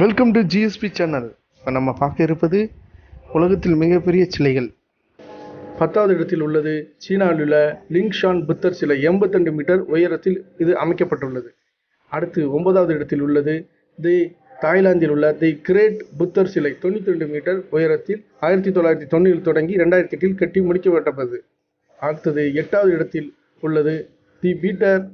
Welcome to GSP channel இப்போ நம்ம பார்க்க இருப்பது உலகத்தில் மிகப்பெரிய சிலைகள். பத்தாவது இடத்தில் உள்ளது சீனாவில் உள்ள லிங்ஷான் புத்தர் சிலை. எண்பத்தெண்டு மீட்டர் உயரத்தில் இது அமைக்கப்பட்டுள்ளது. அடுத்து ஒன்பதாவது இடத்தில் உள்ளது தி தாய்லாந்தில் உள்ள தி கிரேட் புத்தர் சிலை. தொண்ணூற்றி ரெண்டு மீட்டர் உயரத்தில் ஆயிரத்தி தொள்ளாயிரத்தி தொண்ணூறில் தொடங்கி ரெண்டாயிரத்தி எட்டில் கட்டி முடிக்கப்பட்டது. அடுத்தது எட்டாவது இடத்தில் உள்ளது தி பீட்டர்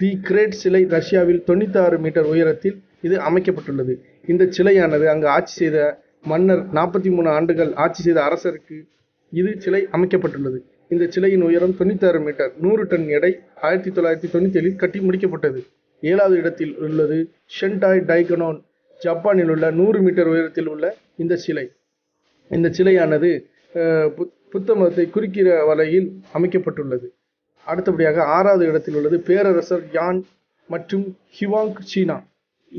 தி கிரேட் சிலை ரஷ்யாவில் தொண்ணூத்தாறு மீட்டர் உயரத்தில் இது அமைக்கப்பட்டுள்ளது. இந்த சிலையானது அங்கு ஆட்சி செய்த மன்னர் நாற்பத்தி மூணு ஆண்டுகள் ஆட்சி செய்த அரசருக்கு இது சிலை அமைக்கப்பட்டுள்ளது. இந்த சிலையின் உயரம் தொண்ணூத்தாறு மீட்டர் நூறு டன் எடை ஆயிரத்தி தொள்ளாயிரத்தி தொண்ணூத்தி ஏழில் கட்டி முடிக்கப்பட்டது. ஏழாவது இடத்தில் உள்ளது ஷென்டாய் டைகனோன் ஜப்பானில் உள்ள நூறு மீட்டர் உயரத்தில் உள்ள இந்த சிலை. இந்த சிலையானது புத்- புத்த மதத்தை குறிக்கிற வகையில் அமைக்கப்பட்டுள்ளது. அடுத்தபடியாக ஆறாவது இடத்தில் உள்ளது பேரரசர் யான் மற்றும் ஹிவாங் சீனா.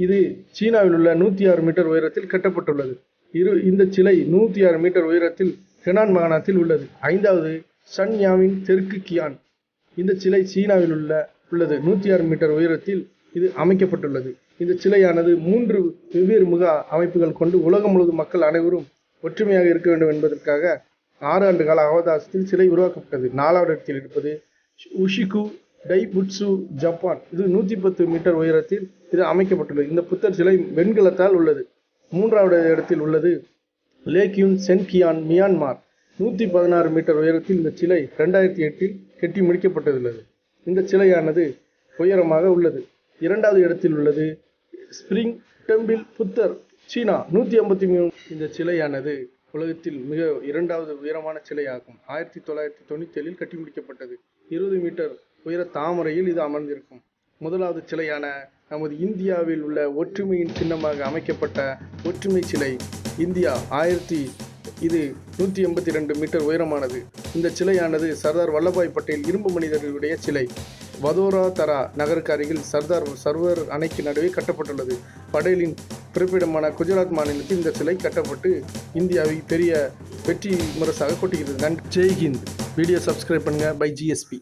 இது சீனாவில் உள்ள நூற்றி ஆறு மீட்டர் உயரத்தில் கட்டப்பட்டுள்ளது. இரு இந்த சிலை நூற்றி ஆறு மீட்டர் உயரத்தில் ஹெனான் மாகாணத்தில் உள்ளது. ஐந்தாவது சன்யாவின் தெற்கு கியான். இந்த சிலை சீனாவில் உள்ள உள்ளது. நூற்றி ஆறு மீட்டர் உயரத்தில் இது அமைக்கப்பட்டுள்ளது. இந்த சிலையானது மூன்று வெவ்வேறு முக அமைப்புகள் கொண்டு உலகம் முழுவதும் மக்கள் அனைவரும் ஒற்றுமையாக இருக்க வேண்டும் என்பதற்காக ஆறு ஆண்டு கால அவகாசத்தில் சிலை உருவாக்கப்பட்டது. நாலாவது இடத்தில் இருப்பது உஷிகு டைபுட்சு ஜப்பான். இது நூற்றி பத்து மீட்டர் உயரத்தில் இது அமைக்கப்பட்டுள்ளது. இந்த புத்தர் சிலை வெண்கலத்தால் உள்ளது. மூன்றாவது இடத்தில் உள்ளது. லேக்யூன் சென்கியான் மியான்மார். நூற்றி பதினாறு மீட்டர் உயரத்தில் இந்த சிலை ரெண்டாயிரத்தி எட்டில் கெட்டி முடிக்கப்பட்டுள்ளது. இந்த சிலையானது உயரமாக உள்ளது. இரண்டாவது இடத்தில் உள்ளது. ஸ்பிரிங் டெம்பிள் புத்தர் சீனா. நூற்றி ஐம்பத்தி மூணு இந்த சிலையானது உலகத்தில் மிக இரண்டாவது உயரமான சிலையாகும். ஆயிரத்தி தொள்ளாயிரத்தி தொண்ணூற்றி ஏழில் கட்டி முடிக்கப்பட்டது. இருபது மீட்டர் உயர தாமரையில் இது அமர்ந்திருக்கும். முதலாவது சிலையான நமது இந்தியாவில் உள்ள ஒற்றுமையின் சின்னமாக அமைக்கப்பட்ட ஒற்றுமை சிலை இந்தியா. ஆயிரத்தி இது நூற்றி எண்பத்தி ரெண்டு மீட்டர் உயரமானது. இந்த சிலையானது சர்தார் வல்லபாய் பட்டேல் இரும்பு மனிதர்களுடைய சிலை. வதோரா தரா நகருக்கு அருகில் சர்தார் சர்வர் அணைக்கு நடுவே கட்டப்பட்டுள்ளது. படேலின் பிறப்பிடமான குஜராத் மாநிலத்தில் இந்த சிலை கட்டப்பட்டு இந்தியாவை பெரிய வெற்றி முரசாக கொட்டுகிறது நன்றி. ஜெய்ஹிந்த். வீடியோ சப்ஸ்கிரைப் பண்ணுங்கள் பை ஜிஎஸ்பி